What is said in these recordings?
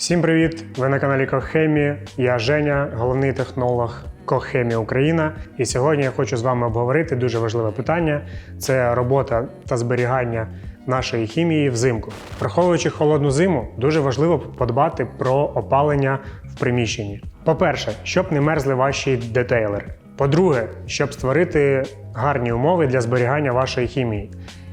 Всім привіт! Ви на каналі Кохемі. Я Женя, головний технолог Кохемі Україна. І сьогодні я хочу з вами обговорити дуже важливе питання: це робота та зберігання нашої хімії взимку. Враховуючи холодну зиму, дуже важливо подбати про опалення в приміщенні. По-перше, щоб не мерзли ваші детейлери. По-друге, щоб створити гарні умови для зберігання вашої хімії.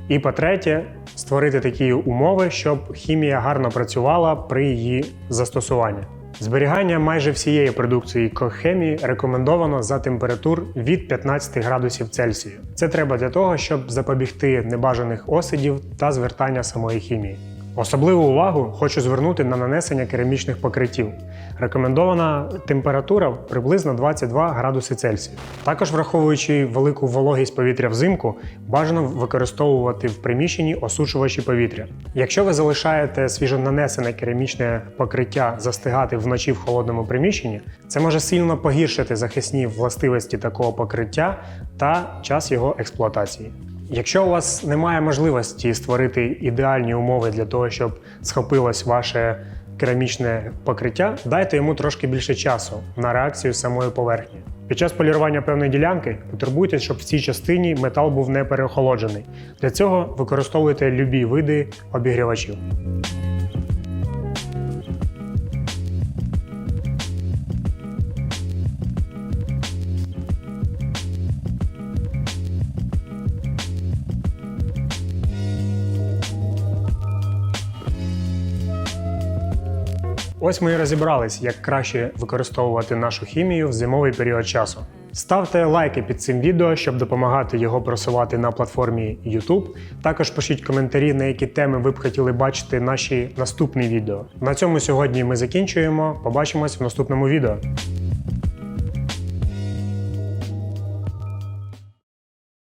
І по-третє, створити такі умови, щоб хімія гарно працювала при її застосуванні. Зберігання майже всієї продукції Кохемії рекомендовано за температур від 15 градусів Цельсію. Це треба для того, щоб запобігти небажаних осидів та звертання самої хімії. Особливу увагу хочу звернути на нанесення керамічних покриттів. Рекомендована температура приблизно 22 градуси Цельсію. Також враховуючи велику вологість повітря взимку, бажано використовувати в приміщенні осушувачі повітря. Якщо ви залишаєте свіжонанесене керамічне покриття застигати вночі в холодному приміщенні, це може сильно погіршити захисні властивості такого покриття та час його експлуатації. Якщо у вас немає можливості створити ідеальні умови для того, щоб схопилось ваше керамічне покриття, дайте йому трошки більше часу на реакцію самої поверхні. Під час полірування певної ділянки потурбуйтесь, щоб в цій частині метал був не переохолоджений. Для цього використовуйте любі види обігрівачів. Ось ми і розібрались, як краще використовувати нашу хімію в зимовий період часу. Ставте лайки під цим відео, щоб допомагати його просувати на платформі YouTube. Також пишіть коментарі, на які теми ви б хотіли бачити наші наступні відео. На цьому сьогодні ми закінчуємо. Побачимось в наступному відео.